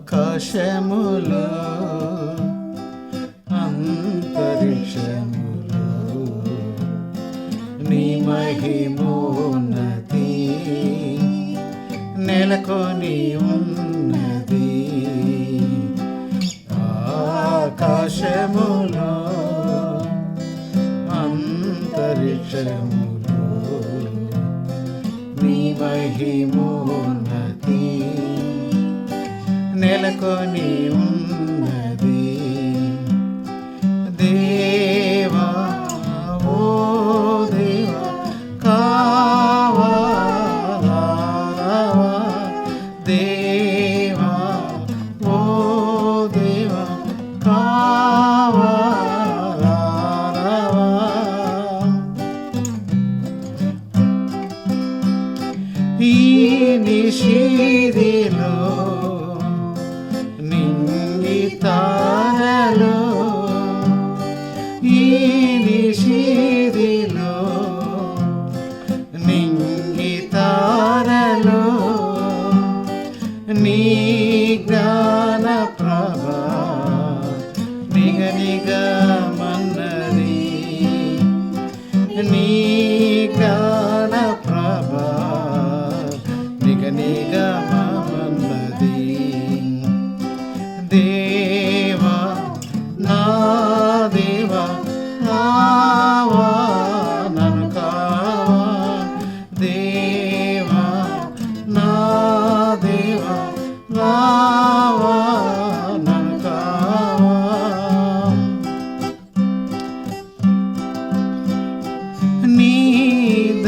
ఆకాశములో అంతరిక్షములో. నీ మహిమోన్నతి నెలకొని ఉన్నది. ఆకాశములో అంతరిక్షములో నీ మహిమోన్నతి నెలకొని ఉన్నది. దేవా ఓ దేవా కావాలావా దేవా ఓ దేవా కావాలావా ఈ నిషిదిలో నీ జ్ఞాన ప్రభా నిగ నిగమన్నది నీ జ్ఞాన ప్రభా నిగ దేవా నా దేవా నా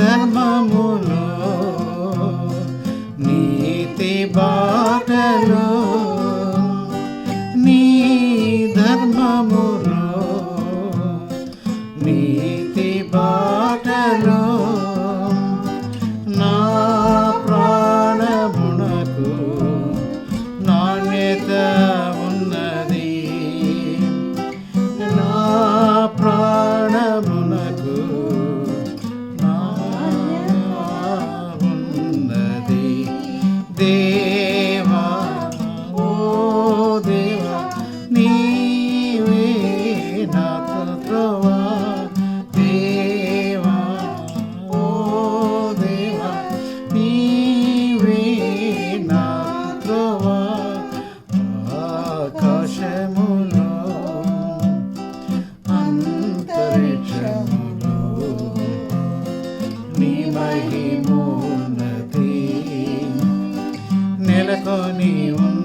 ధర్మములో నీతి బాటలో నీ ధర్మములో నీతి బాటలో మహిమోన్నతి నెలకొని ఉన్న